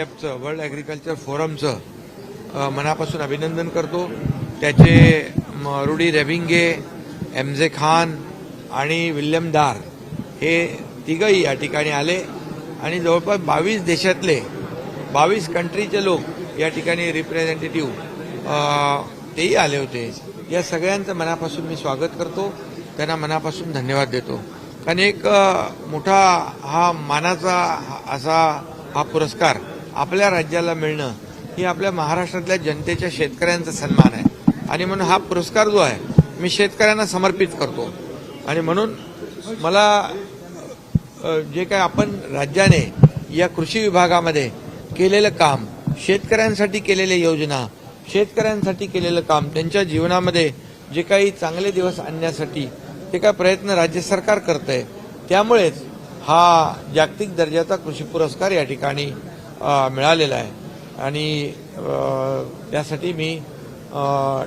चं world agriculture फोरमचं मनापासून अभिनंदन करतो. त्याचे म, रुडी रेबिंगे एमजे खान आणि विल्यम दार हे तिघही या ठिकाणी आले. आणि जवळपास बावीस देशातले बावीस कंट्रीचे लोक या ठिकाणी रिप्रेझेंटेटिव्ह तेही आले होते. या सगळ्यांचं मनापासून मी स्वागत करतो. त्यांना मनापासून धन्यवाद देतो. कारण एक मोठा हा मानाचा हा- असा हा पुरस्कार आपल्या राज्याला मिळणं ही आपल्या महाराष्ट्रातल्या जनतेच्या शेतकऱ्यांचा सन्मान आहे. आणि म्हणून हा पुरस्कार जो आहे मी शेतकऱ्यांना समर्पित करतो. आणि म्हणून मला जे काय आपण राज्याने या कृषी विभागामध्ये केलेलं काम शेतकऱ्यांसाठी केलेल्या योजना शेतकऱ्यांसाठी केलेलं काम त्यांच्या जीवनामध्ये जे काही चांगले दिवस आणण्यासाठी जे काय प्रयत्न राज्य सरकार करत आहे त्यामुळेच हा जागतिक दर्जाचा कृषी पुरस्कार या ठिकाणी मिळालेला आहे. आणि त्यासाठी मी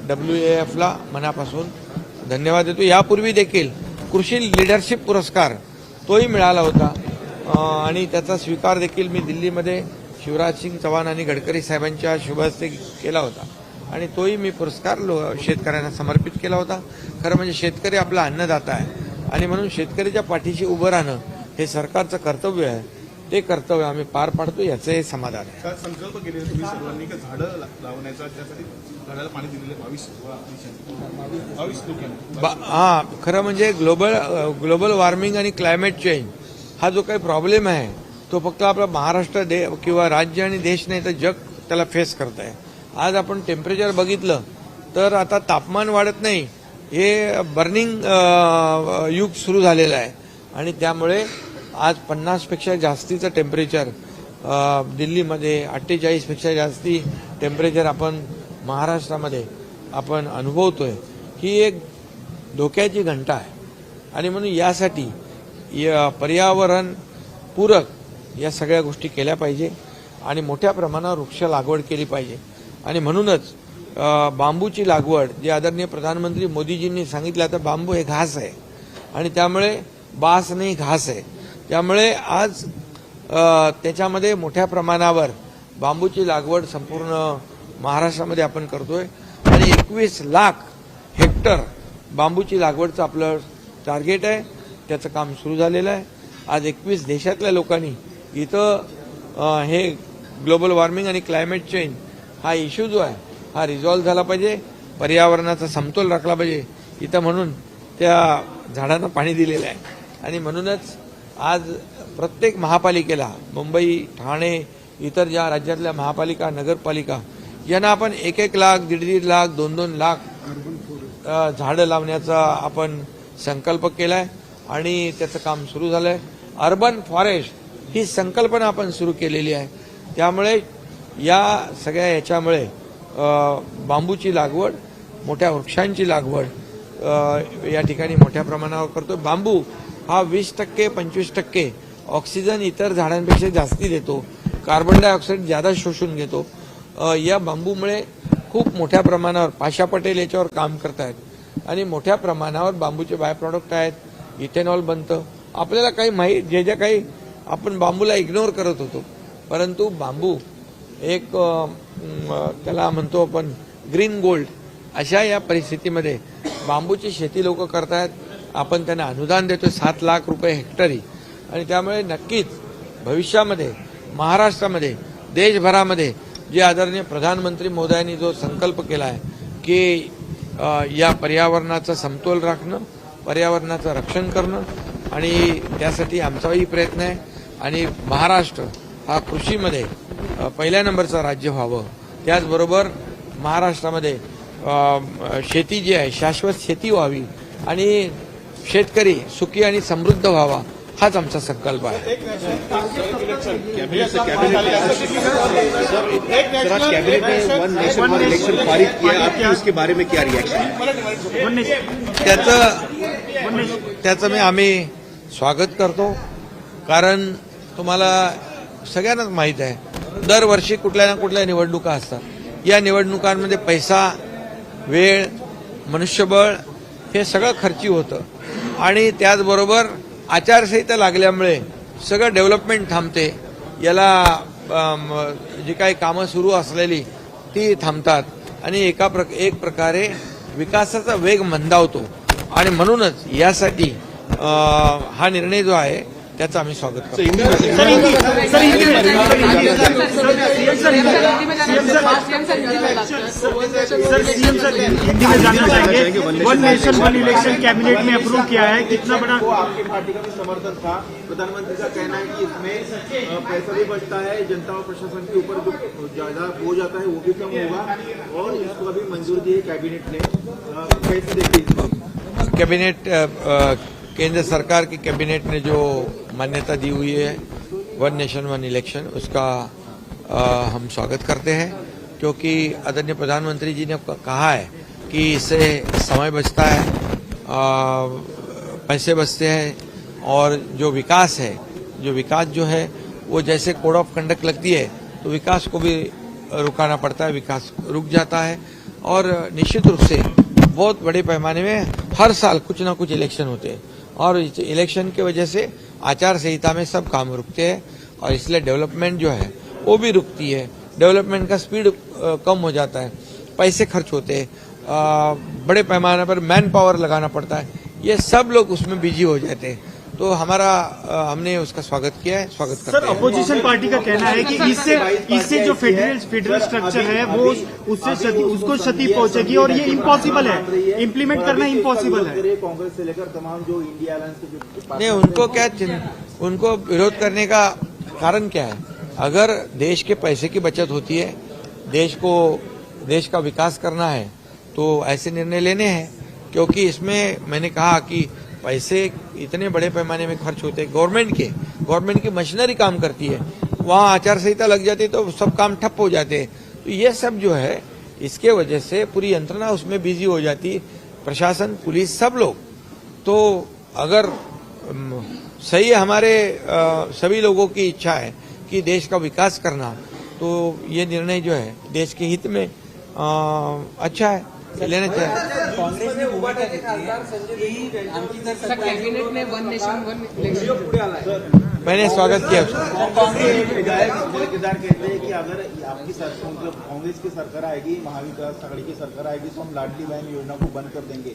डब्ल्यू एफला मनापासून धन्यवाद देतो. यापूर्वी देखील कृषी लिडरशिप पुरस्कार तोही मिळाला होता. आणि त्याचा स्वीकार देखील मी दिल्लीमध्ये शिवराज सिंग चव्हाण आणि गडकरी साहेबांच्या शुभहस्ते केला होता. आणि तोही मी पुरस्कार लो शेतकऱ्यांना समर्पित केला होता. खरं म्हणजे शेतकरी आपला अन्नदाता आहे. आणि म्हणून शेतकऱ्याच्या पाठीशी उभं राहणं हे सरकारचं कर्तव्य आहे. ते कर्तव्य आम्ही पार पाडतो याचं हे समाधान आहे. संकल्प केले तुम्ही सर्वांनी? का झाडं लावण्याचा त्यासाठी झाडाला पाणी दिलेले बावीस बावीस हा खरं म्हणजे ग्लोबल ग्लोबल वॉर्मिंग आणि क्लायमेट चेंज हा जो काही प्रॉब्लेम आहे तो फक्त आपला महाराष्ट्र दे किंवा राज्य आणि देश नाही तर जग त्याला फेस करत आहे आज आपण टेम्परेचर बघितलं तर आता तापमान वाढत नाही हे बर्निंग युग सुरू झालेलं आहे. आणि त्यामुळे आज पन्नासपेक्षा जास्तीचं टेम्परेचर दिल्लीमध्ये अठ्ठेचाळीसपेक्षा जास्ती टेम्परेचर आपण महाराष्ट्रामध्ये आपण अनुभवतोय. ही एक धोक्याची घंटा आहे. आणि म्हणून यासाठी या पर्यावरण पूरक या सगळ्या गोष्टी केल्या पाहिजे आणि मोठ्या प्रमाणावर वृक्ष लागवड केली पाहिजे. आणि म्हणूनच बांबूची लागवड जे आदरणीय प्रधानमंत्री मोदीजींनी सांगितलं आता बांबू हे घास आहे. आणि त्यामुळे बास नाही घास आहे. त्यामुळे आज त्याच्यामध्ये मोठ्या प्रमाणावर बांबूची लागवड संपूर्ण महाराष्ट्रामध्ये आपण करतोय. आणि एकवीस लाख हेक्टर बांबूची लागवडचं आपलं टार्गेट आहे. त्याचं काम सुरू झालेलं आहे. आज एकवीस देशातल्या लोकांनी इथं हे ग्लोबल वॉर्मिंग आणि क्लायमेट चेंज हा इश्यू जो आहे हा रिझॉल्व्ह झाला पाहिजे. पर्यावरणाचा समतोल राखला पाहिजे. इथं म्हणून त्या झाडांना पाणी दिलेलं आहे. आणि म्हणूनच आज प्रत्येक महापालिकेला मुंबई ठाणे इतर ज्या राज्यातल्या महापालिका नगरपालिका यांना आपण एक एक लाख दीड दीड लाख दोन दोन लाख झाडं लावण्याचा आपण संकल्प केलाय आणि त्याचं काम सुरू झालंय. अर्बन फॉरेस्ट ही संकल्पना आपण सुरू केलेली आहे. त्यामुळे या सगळ्या याच्यामुळे बांबूची लागवड मोठ्या वृक्षांची लागवड या ठिकाणी मोठ्या प्रमाणावर करतो बांबू हा वीस टक्के पंचवीस टक्के ऑक्सिजन इतर झाडांपेक्षा जास्ती देतो. कार्बन डायऑक्साईड ज्यादा शोषून घेतो. या बांबूमुळे खूप मोठ्या प्रमाणावर पाशा पटेल याच्यावर काम करतायत. आणि मोठ्या प्रमाणावर बांबूचे बाय प्रॉडक्ट आहेत. इथेनॉल बनतं. आपल्याला काही माहीत जे ज्या काही आपण बांबूला इग्नोर करत होतो. परंतु बांबू एक त्याला म्हणतो आपण ग्रीन गोल्ड अशा या परिस्थितीमध्ये बांबूची शेती लोक करतायत. आपण त्यांना अनुदान देतो सात लाख रुपये हेक्टरी. आणि त्यामुळे नक्कीच भविष्यामध्ये महाराष्ट्रामध्ये देशभरामध्ये जे आदरणीय प्रधानमंत्री मोदयांनी जो संकल्प केला आहे की या पर्यावरणाचा समतोल राखणं पर्यावरणाचं रक्षण करणं आणि त्यासाठी आमचाही प्रयत्न आहे. आणि महाराष्ट्र हा कृषीमध्ये पहिल्या नंबरचं राज्य व्हावं. त्याचबरोबर महाराष्ट्रामध्ये शेती जी आहे शाश्वत शेती व्हावी. आणि शेतकरी सुखी आणि समृद्ध व्हावा हाच आमचा संकल्प आहे. कैबिनेट ने वन नेशन वन इलेक्शन पारित किया आपकी उसके बारे में क्या रिएक्शन त्याचं त्याचं मी आम्ही स्वागत करतो. कारण तुम्हाला सगळ्यांनाच माहीत आहे दरवर्षी कुठल्या ना कुठल्या निवडणुका असतात. या निवडणुकांमध्ये पैसा वेळ मनुष्यबळ हे सगळं खर्ची होतं. आणि त्याचबरोबर आचारसंहिता लागल्यामुळे सगळं डेव्हलपमेंट थांबते. याला जी काही कामं सुरू असलेली ती थांबतात. आणि एका प्रक एक प्रकारे विकासाचा वेग मंदावतो. आणि म्हणूनच यासाठी हा निर्णय जो आहे त्याचं आम्ही स्वागत करतो सर हिंदी सर हिंदी में सर हिंदी में sir CM sir CM sir Hindi में जानना चाहेंगे one nation one election cabinet में अप्रूव किया है कितना बड़ा आपकी पार्टी का भी समर्थन था प्रधानमंत्री का कहना है कि इसमें अ, पैसा भी बचता है जनता और प्रशासन के ऊपर जो ज़्यादा बोझ आता है वो भी कम होगा और इसको अभी मंजूर दी है कैबिनेट ने कैसे देखिए कैबिनेट अ, अ, केंद्र सरकार की कैबिनेट ने जो मान्यता दी हुई है वन नेशन वन इलेक्शन उसका अ, हम स्वागत करते हैं। क्योंकि आदरणीय प्रधानमंत्री जी ने कहा है कि इससे समय बचता है अ, पैसे बचते हैं और जो विकास है जो विकास जो है वो जैसे कोड ऑफ़ कंडक्ट लगती है तो विकास को भी रुकाना पड़ता है विकास रुक जाता है। और निश्चित रूप से बहुत बड़े पैमाने में हर साल कुछ ना कुछ इलेक्शन होते हैं। और इलेक्शन की वजह से आचार संहिता में सब काम रुकते हैं और इसलिए डेवलपमेंट जो है, वो भी रुकती है। डेवलपमेंट का स्पीड कम हो जाता है। पैसे खर्च होते हैं। बड़े पैमाने पर मैन पावर लगाना पड़ता है। ये सब लोग उसमें बिज़ी हो जाते हैं। तो हमारा हमने उसका स्वागत किया है स्वागत सर करते हैं। अपोजिशन पार्टी का कहना है कि इससे इससे जो फेडरल फेडरल स्ट्रक्चर है वो उससे क्षति उसको क्षति पहुंचेगी और ये इम्पॉसिबल है। इम्प्लीमेंट करना इम्पॉसिबल है। कांग्रेस से लेकर तमाम जो इंडिया अलायंस के जो नहीं उनको क्या उनको विरोध करने का कारण क्या है? अगर देश के पैसे की बचत होती है देश को देश का विकास करना है तो ऐसे निर्णय लेने हैं क्योंकि इसमें मैंने कहा कि पैसे इतने बड़े पैमाने में खर्च होते हैं। गवर्नमेंट के गवर्नमेंट की मशीनरी काम करती है। वहाँ आचार संहिता लग जाती है तो सब काम ठप हो जाते हैं। तो ये सब जो है इसके वजह से पूरी यंत्रणा उसमें बिज़ी हो जाती प्रशासन पुलिस सब लोग। तो अगर सही हमारे सभी लोगों की इच्छा है कि देश का विकास करना तो ये निर्णय जो है देश के हित में अ, अच्छा है। लेना चाहिए सर कैबिनेट ने वन नेशन वन इलेक्शन मैंने स्वागत किया कांग्रेस कहते हैं कि अगर आपकी सरकार मतलब कांग्रेस की सरकार आएगी महाविकास आघाड़ी की सरकार आएगी तो हम लाडली बहन योजना को बंद कर देंगे।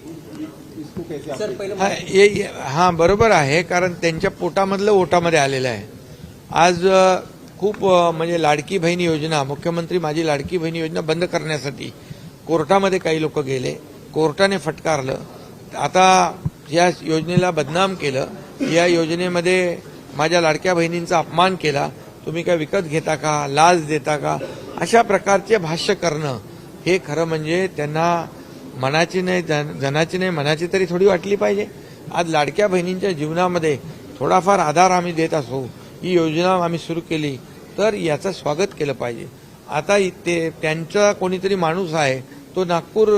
इसको कैसे हैं? हा ये ये- हा बरोबर आहे कारण त्यांच्या पोटामधलं ओटामध्ये आलेलं आहे. आज खूप म्हणजे लाडकी बहीण योजना मुख्यमंत्री माझी लाडकी बहीण योजना बंद करण्यासाठी कोर्टामध्ये काही लोक गेले कोर्टाने फटकारलं. आता या योजनेला बदनाम केलं या योजनेमध्ये माझ्या लाडक्या बहिणींचा अपमान केला तुम्ही काय विकत घेता का लाज देता का? अशा प्रकारचे भाष्य करणं हे खरं म्हणजे त्यांना मनाची नाही जनाची नाही मनाची तरी थोडी वाटली पाहिजे. आज लाडक्या बहिणींच्या जीवनामध्ये थोडाफार आधार आम्ही देत असो ही योजना आम्ही सुरू केली तर याचं स्वागत केलं पाहिजे. आता इ- ते त्यांचा कोणीतरी माणूस आहे तो नागपूर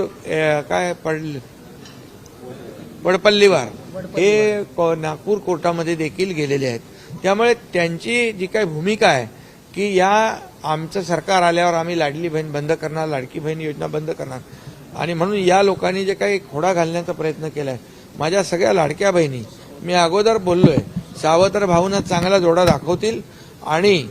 काय पडले वडपल्लीवार हे नागपूर कोर्टामध्ये देखील गेलेले आहेत. त्यामुळे त्यांची जी काही भूमिका आहे की या आमचं सरकार आल्यावर आम्ही लाडली बहीण बंद करणार लाडकी बहीण योजना बंद करणार. आणि म्हणून या लोकांनी जे काही खोडा घालण्याचा प्रयत्न केलाय माझ्या सगळ्या लाडक्या बहिणी मी अगोदर बोललोय सावत्र भाऊंना चांगला जोडा दाखवतील आणि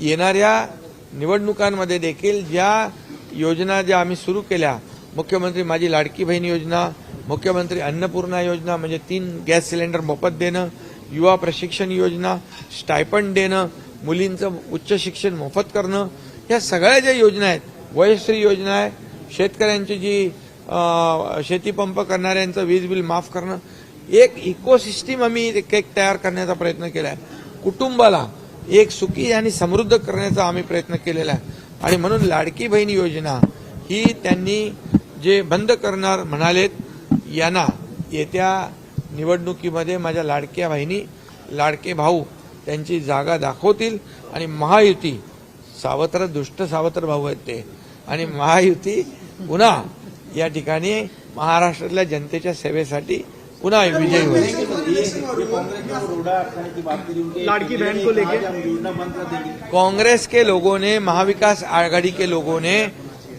येणाऱ्या निवडणुकांमध्ये देखील ज्या योजना ज्या आम्ही सुरू केल्या मुख्यमंत्री माझी लाडकी बहीण योजना मुख्यमंत्री अन्नपूर्णा योजना म्हणजे तीन गॅस सिलेंडर मोफत देणं युवा प्रशिक्षण योजना स्टायपंड देणं मुलींचं उच्च शिक्षण मोफत करणं या सगळ्या ज्या योजना आहेत वयश्री योजना आहे शेतकऱ्यांची जी शेतीपंप करणाऱ्यांचं वीज बिल माफ करणं एक इकोसिस्टीम आम्ही एक तयार करण्याचा प्रयत्न केला आहे कुटुंबाला एक सुखी आणि समृद्ध करण्याचा आम्ही प्रयत्न केलेला आहे. आणि म्हणून लाडकी बहीण योजना ही त्यांनी जे बंद करणार म्हणालेत यांना येत्या निवडणुकीमध्ये माझ्या लाडक्या बहिणी लाडके भाऊ त्यांची जागा दाखवतील आणि महायुती सावत्र दुष्ट सावत्र भाऊ आहेत ते. आणि महायुती पुन्हा या ठिकाणी महाराष्ट्रातल्या जनतेच्या सेवेसाठी पुन्हा विजयी लाड़की बहन को लेके? आज हम योजना बंद कर देंगे। कांग्रेस के लोगों ने महाविकास आघाड़ी के लोगों ने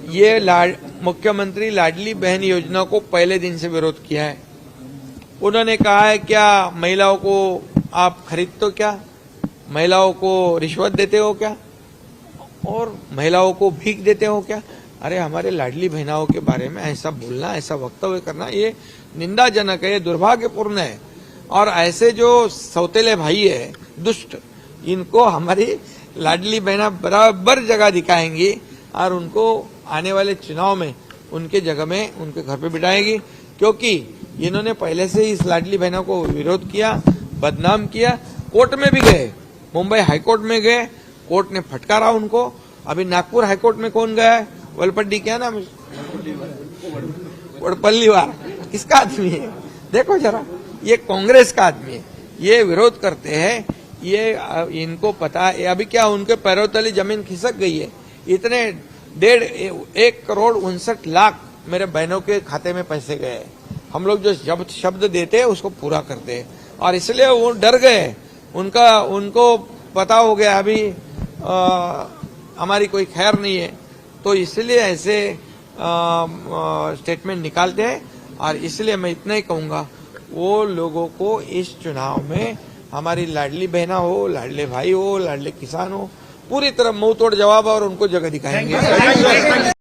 ये लाड मुख्यमंत्री लाडली बहन योजना को पहले दिन से विरोध किया है। उन्होंने कहा है क्या महिलाओं को आप खरीदते हो क्या? महिलाओं को रिश्वत देते हो क्या? और महिलाओं को भीख देते हो क्या? अरे हमारे लाडली बहनाओं के बारे में ऐसा बोलना ऐसा वक्तव्य करना ये निंदाजनक है, दुर्भाग्यपूर्ण है। और ऐसे जो सौतेले भाई है, दुष्ट, इनको हमारी लाडली बहना बराबर जगह दिखाएँगी और उनको आने वाले चुनाव में, उनके जगह में, उनके घर पे बिठाएगी। क्योंकि इन्होंने पहले से ही इस लाडली बहनों को विरोध किया, बदनाम किया, कोर्ट में भी गए, मुंबई हाईकोर्ट में गए, कोर्ट ने फटकारा उनको। अभी नागपुर हाईकोर्ट में कौन गया है? वलपट्टी क्या नाम? वड़पल्लीवार किसका आदमी है? देखो जरा ये कांग्रेस का आदमी है। ये विरोध करते हैं ये इनको पता है। अभी क्या उनके पैरों तले ज़मीन खिसक गई है? इतने डेढ़ एक करोड़ उनसठ लाख मेरे बहनों के खाते में पैसे गए। हम लोग जो शब्द शब्द देते हैं उसको पूरा करते हैं। और इसलिए वो डर गए। उनका उनको पता हो गया अभी अ, हमारी कोई खैर नहीं है। तो इसलिए ऐसे स्टेटमेंट निकालते हैं। और इसलिए मैं इतना ही कहूँगा, वो लोगों को इस चुनाव में हमारी लाडली बहना हो, लाडले भाई हो, लाडले किसान हो, पूरी तरह मुँह तोड़ जवाब और उनको जगह दिखाएँगे।